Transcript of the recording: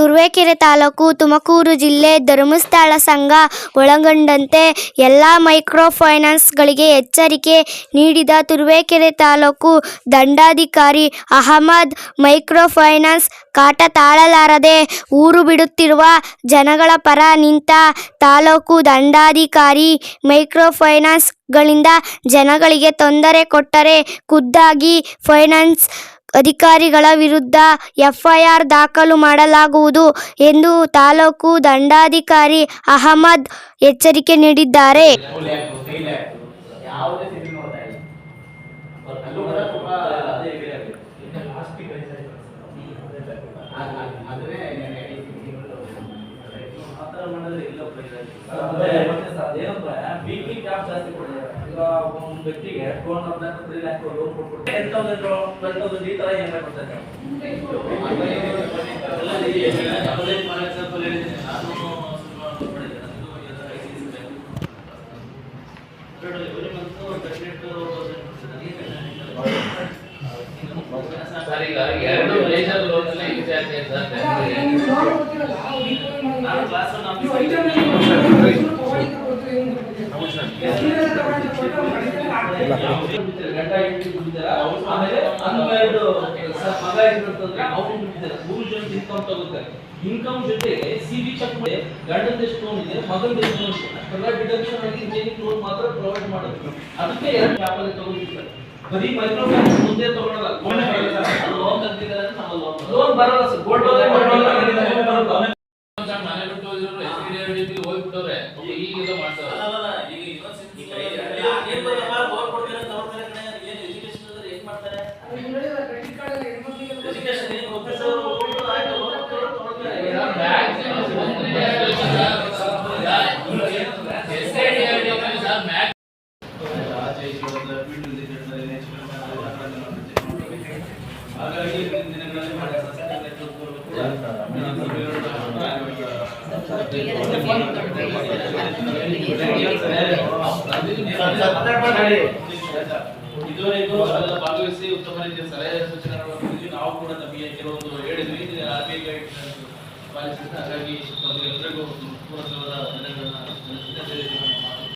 ತುರುವೇಕೆರೆ ತಾಲೂಕು, ತುಮಕೂರು ಜಿಲ್ಲೆ ಧರ್ಮಸ್ಥಳ ಸಂಘ ಒಳಗೊಂಡಂತೆ ಎಲ್ಲ ಮೈಕ್ರೋ ಫೈನಾನ್ಸ್ಗಳಿಗೆ ಎಚ್ಚರಿಕೆ ನೀಡಿದ ತುರುವೇಕೆರೆ ತಾಲೂಕು ದಂಡಾಧಿಕಾರಿ ಅಹಮದ್ ಮೈಕ್ರೋ ಫೈನಾನ್ಸ್ ಕಾಟ ತಾಳಲಾರದೆ ಊರು ಬಿಡುತ್ತಿರುವ ಜನಗಳ ಪರ ನಿಂತ ತಾಲೂಕು ದಂಡಾಧಿಕಾರಿ ಮೈಕ್ರೋ ಫೈನಾನ್ಸ್ಗಳಿಂದ ಜನಗಳಿಗೆ ತೊಂದರೆ ಕೊಟ್ಟರೆ ಖುದ್ದಾಗಿ ಫೈನಾನ್ಸ್ ಅಧಿಕಾರಿಗಳ ವಿರುದ್ಧ ಎಫ್ಐಆರ್ ದಾಖಲು ಮಾಡಲಾಗುವುದು ಎಂದು ತಾಲೂಕು ದಂಡಾಧಿಕಾರಿ ಅಹಮದ್ ಎಚ್ಚರಿಕೆ ನೀಡಿದ್ದಾರೆ. ವೀಕ್ಲಿ ಕ್ಯಾಪ್ ಜಾಸ್ತಿ ಕೊಟ್ಟಿದ್ದಾರೆ ಈಗ ಒಂದು ವ್ಯಕ್ತಿಗೆ two hundred three lakh loan ಕೊಟ್ಬಿಟ್ಟು ಟೆನ್ ತೌಸಂಡ್ ಟ್ವೆಲ್ ತೌಸಂಡ್ ಈ ತರ ಏನು ಕೊಡ್ತಾರೆ ಎಲ್ಲ ಇದೆ. ಅದೇ for example ಹೇಳಿದ್ದೀನಿ. ನಾನು. ಎರಡು every month 38,000 ಕೊಡ್ತಿದ್ದಾರೆ. ಸರ್ ಈಗ ಎರಡು ಮೇಜರ್ ಲೋನ್ ಎಲ್ಲ ಯೂಸ್ ಆಗ್ತಾ ಇದೆ ಸರ್ ನಾನು ಕ್ಲಾಸ್ ನಾನು ಮೂರು ಜನ ಇನ್ಕಮ್ ಜೊತೆಗೆ ಸಿವಿ ಚೆಕ್ ಮಾಡಿ ಗಂಡನ ಎಷ್ಟು ಲೋನ್ ಇದೆ ಮಗನ ಎಷ್ಟು ಲೋನ್ ಇದೆ ಅಷ್ಟೆಲ್ಲ ಡಿಡಕ್ಷನ್ ಆಗಿ ಇಂಜಿನಿಯರಿಂಗ್ ಲೋನ್ ಮಾತ್ರ ಪ್ರೊವೈಡ್ ಮಾಡೋದು ಅದಕ್ಕೆ ಎರಡು ವ್ಯಾಪಾರ ತಗೋದಿರ್ತಾರೆ ಬರೀ ಮೈಕ್ರೋ ಫೈನಾನ್ಸ್ ಮುಂದೆ ತಗೊಳಲ್ಲ ಲೋನ್ ತಂದಿದ್ದಾರೆ ಲೋನ್ ಬರಲ್ಲ ಸರ್ ಗೋಲ್ಡ್ ಲೋನ್ ಬರಲ್ಲ ಮನೆ ಬಿಟ್ಟು ಎಸ್ ಹೋಗ್ಬಿಟ್ಟವ್ರೆ ಈಗ ಮಾಡ್ತಾರೆ ಅಲ್ಲಲ್ಲ, ಈಗ ಇನ್ನೊಂದ್ ಈಗ ಸತಿ ಯಾರ್ ಏನ್ ಬರಲ್ಲ, ಲೋನ್ ಕೊಡ್ತೀರ ಅಂತ ಅವ್ರ ಕಡೆ ಕಡೆ ಏನ್ education ಇದ್ರೆ ಏನ್ ಮಾಡ್ತಾರೆ? Education ಏನ್ ಒಪ್ಪಿಸೋರು ಒಪ್ಪಿಟ್ಟು ಆಯ್ತು, ಲೋನ್ ಕೊಡ್ತೀರ ಅಂತ ಕೊಡ್ತಾರೆ. S I D R D sir max ಹಾಗಾಗಿ ದಿನಗಳಲ್ಲಿ ಇದುವರೆಗೂ ಅಲ್ಲೆಲ್ಲ ಭಾಗವಹಿಸಿ ಉತ್ತಮ ರೀತಿಯ ಸಲಹೆ ಸೂಚನೆಗಳನ್ನು ನಾವು ಕೂಡ ನಮಗೆ ಕೆಲವೊಂದು ಹೇಳಿದ್ವಿ. ಆರ್ ಬಿ ಐ ಗೈಡ್ ಪಾಲಿಸಿದ್ರೆ ಹಾಗಾಗಿ ಎಲ್ಲರಿಗೂ ಪೂರಕವಾದ ಧನ್ಯವಾದಗಳನ್ನ